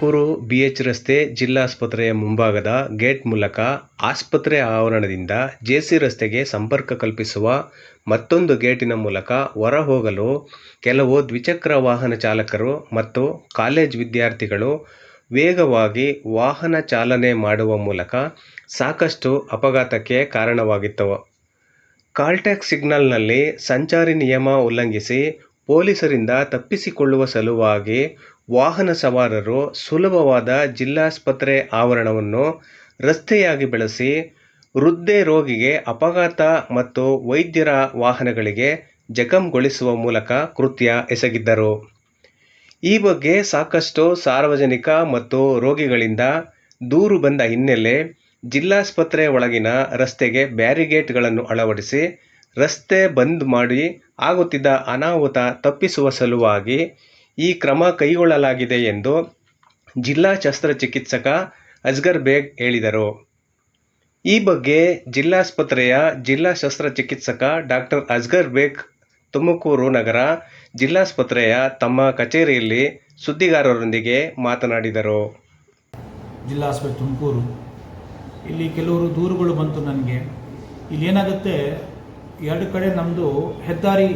ಕೆಲವರು B H ರಸ್ತೆ ಜಿಲ್ಲಾಸ್ಪತ್ರೆಯ ಮುಂಭಾಗದ ಗೇಟ್ ಮೂಲಕ ಆಸ್ಪತ್ರೆ ಆವರಣದಿಂದ ಜೆಸಿ ರಸ್ತೆಗೆ ಸಂಪರ್ಕ ಕಲ್ಪಿಸುವ ಮತ್ತೊಂದು ಗೇಟಿನ ಮೂಲಕ ಹೊರ ಹೋಗಲು ಕೆಲವು ದ್ವಿಚಕ್ರ ವಾಹನ ಚಾಲಕರು ಮತ್ತು ಕಾಲೇಜ್ ವಿದ್ಯಾರ್ಥಿಗಳು ವೇಗವಾಗಿ ವಾಹನ ಚಾಲನೆ ಮಾಡುವ ಮೂಲಕ ಸಾಕಷ್ಟು ಅಪಘಾತಕ್ಕೆ ಕಾರಣವಾಗಿತ್ತು ಕಾಲ್ಟ್ಯಾಕ್ಸ್ ಸಿಗ್ನಲ್ನಲ್ಲಿ ಸಂಚಾರಿ ನಿಯಮ ಉಲ್ಲಂಘಿಸಿ ಪೊಲೀಸರಿಂದ ತಪ್ಪಿಸಿಕೊಳ್ಳುವ ಸಲುವಾಗಿ ವಾಹನ ಸವಾರರು ಸುಲಭವಾದ ಜಿಲ್ಲಾಸ್ಪತ್ರೆ ಆವರಣವನ್ನು ರಸ್ತೆಯಾಗಿ ಬಳಸಿ ವೃದ್ಧೆ ರೋಗಿಗೆ ಅಪಘಾತ ಮತ್ತು ವೈದ್ಯರ ವಾಹನಗಳಿಗೆ ಜಖಂಗೊಳಿಸುವ ಮೂಲಕ ಕೃತ್ಯ ಎಸಗಿದ್ದರು. ಈ ಬಗ್ಗೆ ಸಾಕಷ್ಟು ಸಾರ್ವಜನಿಕ ಮತ್ತು ರೋಗಿಗಳಿಂದ ದೂರು ಬಂದ ಹಿನ್ನೆಲೆ ಜಿಲ್ಲಾಸ್ಪತ್ರೆ ಒಳಗಿನ ರಸ್ತೆಗೆ ಬ್ಯಾರಿಗೇಟ್ಗಳನ್ನು ಅಳವಡಿಸಿ ರಸ್ತೆ ಬಂದ್ ಮಾಡಿ ಆಗುತ್ತಿದ್ದ ಅನಾಹುತ ತಪ್ಪಿಸುವ ಸಲುವಾಗಿ ಈ ಕ್ರಮ ಕೈಗೊಳ್ಳಲಾಗಿದೆ ಎಂದು ಜಿಲ್ಲಾ ಶಸ್ತ್ರಚಿಕಿತ್ಸಕ ಅಸ್ಗರ್ ಬೇಗ್ ಹೇಳಿದರು. ಈ ಬಗ್ಗೆ ಜಿಲ್ಲಾಸ್ಪತ್ರೆಯ ಜಿಲ್ಲಾ ಶಸ್ತ್ರಚಿಕಿತ್ಸಕ ಡಾಕ್ಟರ್ ಅಸ್ಗರ್ ಬೇಗ್ ತುಮಕೂರು ನಗರ ಜಿಲ್ಲಾಸ್ಪತ್ರೆಯ ತಮ್ಮ ಕಚೇರಿಯಲ್ಲಿ ಸುದ್ದಿಗಾರರೊಂದಿಗೆ ಮಾತನಾಡಿದರು. ಜಿಲ್ಲಾಸ್ಪತ್ರೆ ತುಮಕೂರು. ಇಲ್ಲಿ ಕೆಲವರು ದೂರುಗಳು ಬಂತು ನನಗೆ. ಇಲ್ಲಿ ಏನಾಗುತ್ತೆ, ಎರಡು ಕಡೆ ನಮ್ಮದು ಹೆದ್ದಾರಿ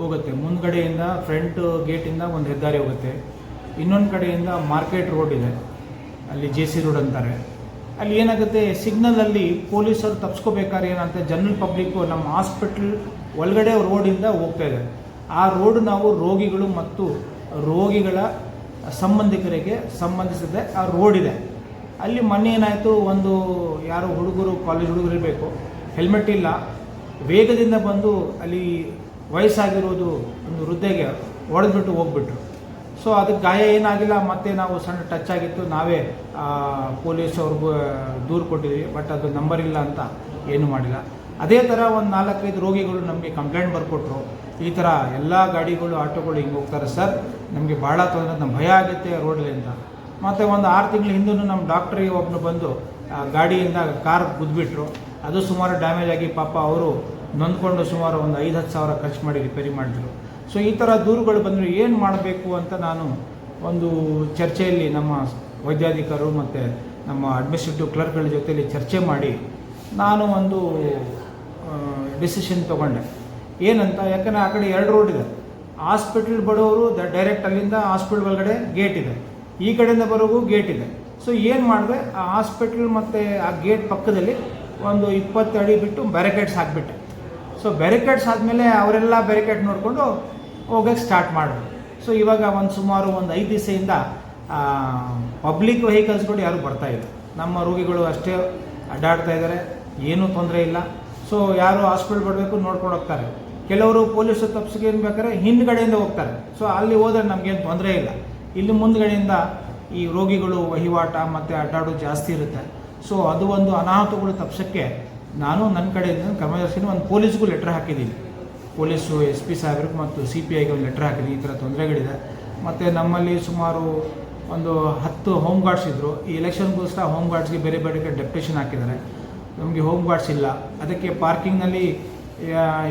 ಹೋಗುತ್ತೆ. ಮುಂದ್ಗಡೆಯಿಂದ ಫ್ರಂಟ್ ಗೇಟಿಂದ ಒಂದು ಹೆದ್ದಾರಿ ಹೋಗುತ್ತೆ. ಇನ್ನೊಂದು ಕಡೆಯಿಂದ ಮಾರ್ಕೆಟ್ ರೋಡ್ ಇದೆ. ಅಲ್ಲಿ ಜೆ ಸಿ ರೋಡ್ ಅಂತಾರೆ. ಅಲ್ಲಿ ಏನಾಗುತ್ತೆ? ಸಿಗ್ನಲಲ್ಲಿ ಪೊಲೀಸರು ತಪ್ಸ್ಕೋಬೇಕಾದ್ರೆ ಏನಂತ? ಜನರಲ್ ಪಬ್ಲಿಕ್ಕು ನಮ್ಮ ಹಾಸ್ಪಿಟ್ಲ್ ಒಳಗಡೆ ರೋಡಿಂದ ಹೋಗ್ತಾ ಇದೆ. ಆ ರೋಡ್ ನಾವು ರೋಗಿಗಳು ಮತ್ತು ರೋಗಿಗಳ ಸಂಬಂಧಿಕರಿಗೆ ಸಂಬಂಧಿಸಿದ. ಆ ರೋಡ್ ಇದೆ. ಅಲ್ಲಿ ಮೊನ್ನೆ ಏನಾಯಿತು? ಒಂದು ಯಾರೋ ಹುಡುಗರು ಕಾಲೇಜ್ ಹುಡುಗರು ಇರಬೇಕು. ಹೆಲ್ಮೆಟ್ ಇಲ್ಲ. ವೇಗದಿಂದ ಬಂದು ಅಲ್ಲಿ ವಯಸ್ಸಾಗಿರೋದು ಒಂದು ವೃದ್ಧೆಗೆ ಹೊಡೆದ್ಬಿಟ್ಟು ಹೋಗ್ಬಿಟ್ರು. ಸೊ ಅದಕ್ಕೆ ಗಾಯ ಏನಾಗಿಲ್ಲ, ಮತ್ತೆ ನಾವು ಸಣ್ಣ ಟಚ್ ಆಗಿತ್ತು. ನಾವೇ ಪೊಲೀಸ್ ಅವ್ರಿಗೂ ದೂರು ಕೊಟ್ಟಿದ್ವಿ ಬಟ್ ಅದು ನಂಬರ್ ಇಲ್ಲ ಅಂತ ಏನು ಮಾಡಿಲ್ಲ. ಅದೇ ಥರ ಒಂದು ನಾಲ್ಕೈದು ರೋಗಿಗಳು ನಮಗೆ ಕಂಪ್ಲೇಂಟ್ ಬರ್ಕೊಟ್ರು. ಈ ಥರ ಎಲ್ಲ ಗಾಡಿಗಳು, ಆಟೋಗಳು ಹಿಂಗೆ ಹೋಗ್ತಾರೆ, ಸರ್, ನಮಗೆ ಭಾಳ ತೊಂದರೆ ನಮ್ಮ ಭಯ ಆಗುತ್ತೆ ರೋಡಲ್ಲಿ ಅಂತ. ಮತ್ತು ಒಂದು ಆರು ತಿಂಗಳ ಹಿಂದೂ ನಮ್ಮ ಡಾಕ್ಟ್ರಿಗೆ ಒಬ್ಬನು ಬಂದು ಗಾಡಿಯಿಂದ ಕಾರ್ ಗುದ್ದುಬಿಟ್ರು ಅದು ಸುಮಾರು ಡ್ಯಾಮೇಜ್ ಆಗಿ ಪಾಪ ಅವರು ನೊಂದ್ಕೊಂಡು ಸುಮಾರು ಒಂದು ಐದು ಹತ್ತು ಸಾವಿರ ಖರ್ಚು ಮಾಡಿ ರಿಪೇರಿ ಮಾಡಿದ್ರು. ಸೊ ಈ ಥರ ದೂರುಗಳು ಬಂದರೆ ಏನು ಮಾಡಬೇಕು ಅಂತ ನಾನು ಒಂದು ಚರ್ಚೆಯಲ್ಲಿ ನಮ್ಮ ವೈದ್ಯಾಧಿಕಾರರು ಮತ್ತು ನಮ್ಮ ಅಡ್ಮಿನಿಸ್ಟ್ರೇಟಿವ್ ಕ್ಲರ್ಕ್ಗಳ ಜೊತೆಯಲ್ಲಿ ಚರ್ಚೆ ಮಾಡಿ ನಾನು ಒಂದು ಡಿಸಿಷನ್ ತೊಗೊಂಡೆ. ಏನಂತ? ಯಾಕಂದರೆ ಆ ಕಡೆ ಎರಡು ರೋಡ್ ಇದೆ. ಹಾಸ್ಪಿಟ್ಲ್ ಬಡವರು, ದ ಡೈರೆಕ್ಟ್ ಅಲ್ಲಿಂದ ಹಾಸ್ಪಿಟ್ಲ್ ಒಳಗಡೆ ಗೇಟ್ ಇದೆ. ಈ ಕಡೆಯಿಂದ ಬರೋಗೂ ಗೇಟ್ ಇದೆ. ಸೊ ಏನು ಮಾಡಿದೆ? ಆ ಹಾಸ್ಪಿಟ್ಲ್ ಮತ್ತು ಆ ಗೇಟ್ ಪಕ್ಕದಲ್ಲಿ ಒಂದು ಇಪ್ಪತ್ತು ಅಡಿ ಬಿಟ್ಟು ಬ್ಯಾರಿಕೇಡ್ಸ್ ಹಾಕಿಬಿಟ್ಟೆ. ಸೊ ಬ್ಯಾರಿಕೇಡ್ಸ್ ಆದಮೇಲೆ ಅವರೆಲ್ಲ ಬ್ಯಾರಿಕೇಡ್ ನೋಡಿಕೊಂಡು ಹೋಗೋಕ್ಕೆ ಸ್ಟಾರ್ಟ್ ಮಾಡಿದ್ರು. ಸೊ ಇವಾಗ ಒಂದು ಸುಮಾರು ಒಂದು ಐದು ದಿವಸದಿಂದ ಪಬ್ಲಿಕ್ ವೆಹಿಕಲ್ಸ್ಗಳು ಯಾರು ಇಲ್ಲ. ನಮ್ಮ ರೋಗಿಗಳು ಅಷ್ಟೇ ಅಡ್ಡಾಡ್ತಾ ಇದ್ದಾರೆ ಏನೂ ತೊಂದರೆ ಇಲ್ಲ. ಸೊ ಯಾರು ಹಾಸ್ಪಿಟಲ್ ಬರಬೇಕು ನೋಡ್ಕೊಂಡು ಹೋಗ್ತಾರೆ. ಕೆಲವರು ಪೊಲೀಸರು ತಪ್ಪಿಸಿಗೆ ಏನು ಬೇಕಾದ್ರೆ ಹಿಂದ್ಗಡೆಯಿಂದ ಹೋಗ್ತಾರೆ. ಸೊ ಅಲ್ಲಿ ಹೋದರೆ ನಮಗೇನು ತೊಂದರೆ ಇಲ್ಲ. ಇಲ್ಲಿ ಮುಂದ್ಗಡೆಯಿಂದ ಈ ರೋಗಿಗಳು ವಹಿವಾಟ ಮತ್ತು ಅಡ್ಡಾಡೋದು ಜಾಸ್ತಿ ಇರುತ್ತೆ. ಸೊ ಅದು ಒಂದು ಅನಾಹುತಗಳು ತಪ್ಪಿಸೋಕ್ಕೆ ನಾನು ನನ್ನ ಕಡೆಯಿಂದ ಕರ್ಮದರ್ಶಿನ ಒಂದು ಪೊಲೀಸ್ಗೂ ಲೆಟ್ರ್ ಹಾಕಿದ್ದೀನಿ. ಪೊಲೀಸು, ಎಸ್ ಪಿ ಸಾಹೇಬ್ರಿಗೆ ಮತ್ತು ಸಿ ಪಿ ಐಗೆ ಒಂದು ಲೆಟ್ರ್ ಹಾಕಿದ್ದೀನಿ. ಈ ಥರ ತೊಂದರೆಗಳಿದೆ. ಮತ್ತು ನಮ್ಮಲ್ಲಿ ಸುಮಾರು ಒಂದು ಹತ್ತು ಹೋಮ್ ಗಾರ್ಡ್ಸ್ ಇದ್ದರು ಈ ಎಲೆಕ್ಷನ್ಗೋಸ್ಕರ ಹೋಮ್ ಗಾರ್ಡ್ಸ್ಗೆ ಬೇರೆ ಬೇರೆ ಕಡೆ ಡೆಪ್ಟೇಷನ್ ಹಾಕಿದ್ದಾರೆ. ನಮಗೆ ಹೋಮ್ ಗಾರ್ಡ್ಸ್ ಇಲ್ಲ. ಅದಕ್ಕೆ ಪಾರ್ಕಿಂಗ್ನಲ್ಲಿ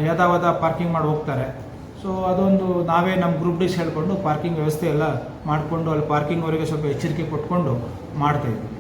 ಯಥಾವಧ ಪಾರ್ಕಿಂಗ್ ಮಾಡಿ ಹೋಗ್ತಾರೆ. ಸೊ ಅದೊಂದು ನಾವೇ ನಮ್ಮ ಗ್ರೂಪ್ ಡಿಸ್ ಹೇಳ್ಕೊಂಡು ಪಾರ್ಕಿಂಗ್ ವ್ಯವಸ್ಥೆ ಎಲ್ಲ ಮಾಡಿಕೊಂಡು ಅಲ್ಲಿ ಪಾರ್ಕಿಂಗ್ವರೆಗೆ ಸ್ವಲ್ಪ ಎಚ್ಚರಿಕೆ ಕೊಟ್ಕೊಂಡು ಮಾಡ್ತಾಯಿದ್ವಿ